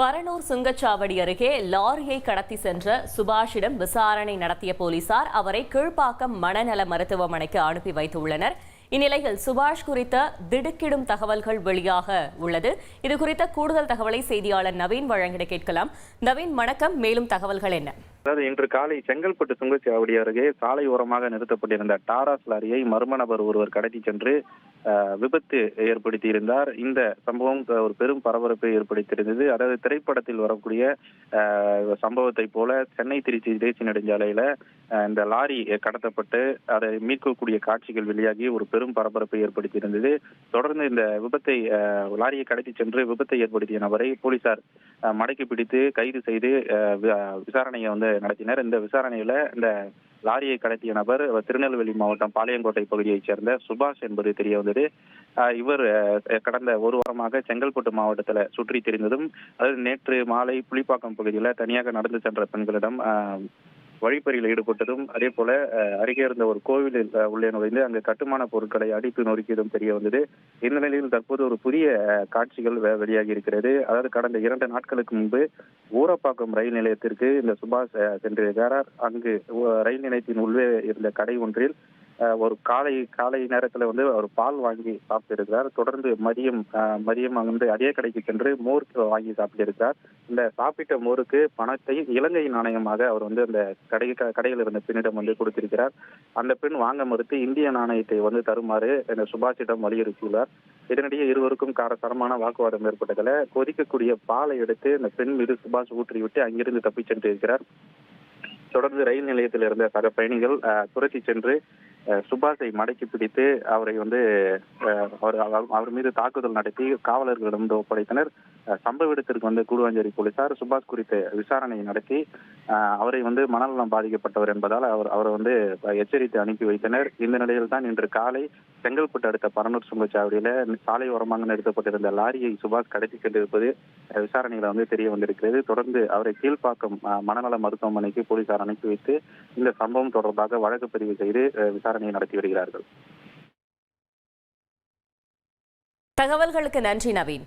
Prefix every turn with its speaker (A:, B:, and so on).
A: மரனூர் சுங்கச்சாவடி அருகே லாரியை கடத்தி சென்ற சுபாஷிடம் விசாரணை நடத்திய போலீசார் அவரை கீழ்ப்பாக்கம் மனநல மருத்துவமனைக்கு அனுப்பி வைத்துள்ளனர். இந்நிலையில் சுபாஷ் குறித்த திடுக்கிடும் தகவல்கள் வெளியாக உள்ளது. இது குறித்த கூடுதல் தகவலை செய்தியாளர் நவீன் வழங்கிட கேட்கலாம். நவீன் வணக்கம். மேலும் தகவல்கள் என்ன?
B: அதாவது இன்று காலை செங்கல்பட்டு சுங்கச்சாவடி அருகே சாலை ஓரமாக நிறுத்தப்பட்டிருந்த டாராஸ் லாரியை மர்ம நபர் ஒருவர் கடத்தி சென்று விபத்து ஏற்படுத்தியிருந்தார். இந்த சம்பவம் ஒரு பெரும் பரபரப்பை ஏற்படுத்தியிருந்தது. அதாவது திரைப்படத்தில் வரக்கூடிய சம்பவத்தை போல சென்னை திருச்சி தேசிய நெடுஞ்சாலையில இந்த லாரி கடத்தப்பட்டு அதை மீட்கக்கூடிய காட்சிகள் வெளியாகி ஒரு பெரும் பரபரப்பை ஏற்படுத்தியிருந்தது. தொடர்ந்து இந்த விபத்தை லாரியை கடத்தி சென்று விபத்தை ஏற்படுத்திய நபரை போலீசார் மடக்கி பிடித்து கைது செய்து விசாரணையை வந்து நடத்தினர். இந்த விசாரணையில இந்த லாரியை கடத்திய நபர் திருநெல்வேலி மாவட்டம் பாளையங்கோட்டை பகுதியைச் சேர்ந்த சுபாஷ் என்பது தெரிய வந்தது. இவர் கடந்த ஒரு வாரமாக செங்கல்பட்டு மாவட்டத்துல சுற்றி தெரிந்ததும் அதாவது நேற்று மாலை புலிப்பாக்கம் பகுதியில தனியாக நடந்து சென்ற பெண்களிடம் அஹ், வழிப்பறியில் ஈடுபட்டதும் அதே போல அருகே இருந்த ஒரு கோவிலில் உள்ளே நுழைந்து அங்கு கட்டுமான பொருட்களை அடித்து நொறுக்கியதும் தெரிய வந்தது. இந்த நிலையில் தற்போது ஒரு புதிய காட்சிகள் வெ- வெளியாகி இருக்கிறது. அதாவது கடந்த இரண்டு நாட்களுக்கு முன்பு ஊரப்பாக்கம் ரயில் நிலையத்திற்கு இந்த சுபாஷ் சென்றிருக்கிறார். அங்கு ரயில் நிலையத்தின் உள்ளே இருந்த கடை ஒன்றில் ஒரு காலை காலை நேரத்துல வந்து அவர் பால் வாங்கி சாப்பிட்டிருக்கிறார். தொடர்ந்து மதியம் மதியம் வந்து அதே கடைக்கு சென்று மோர் வாங்கி சாப்பிட்டிருக்கிறார். இந்த சாப்பிட்ட மோருக்கு பணத்தை இலங்கை நாணயமாக அவர் வந்து அந்த கடை கடையில் இருந்த பெண்ணிடம் வந்து கொடுத்திருக்கிறார். அந்த பெண் வாங்க மறுத்து இந்திய நாணயத்தை வந்து தருமாறு இந்த சுபாஷிடம் வலியுறுத்தியுள்ளார். இதனிடையே இருவருக்கும் காரசாரமான வாக்குவாதம் ஏற்பட்டதில் கொதிக்கக்கூடிய பாலை எடுத்து இந்த பெண் மீது சுபாஷ் ஊற்றிவிட்டு அங்கிருந்து தப்பிச் சென்று இருக்கிறார் தொடர்ந்து ரயில் நிலையத்தில் இருந்த சக பயணிகள் துரத்தி சென்று சுபாஷை மடக்கி பிடித்து அவரை வந்து அஹ், அவர் அவர்- அவர் மீது தாக்குதல் நடத்தி காவலர்களிடம் வந்து ஒப்படைத்தனர். சம்பவ இடத்திற்கு வந்து கூடுவாஞ்சேரி போலீசார் சுபாஷ் குறித்து விசாரணை நடத்தி அஹ், அவரை வந்து மனநலம் பாதிக்கப்பட்டவர் என்பதால் அவர் அவரை வந்து எச்சரித்து அனுப்பி வைத்தனர். இந்த நிலையில் தான் இன்று காலை செங்கல்பட்டு அடுத்த பரநூர் சுங்கச்சாவடியில சாலை ஓரமாக நிறுத்தப்பட்டிருந்த லாரியை சுபாஷ் கடத்தி சென்றிருப்பது விசாரணையில வந்து தெரிய வந்திருக்கிறது. தொடர்ந்து அவரை கீழ்ப்பாக்கம் மனநல மருத்துவமனைக்கு போலீசார் அனுப்பி வைத்து இந்த சம்பவம் தொடர்பாக வழக்கு பதிவு செய்து விசாரணையை நடத்தி வருகிறார்கள்.
A: தகவல்களுக்கு நன்றி நவீன்.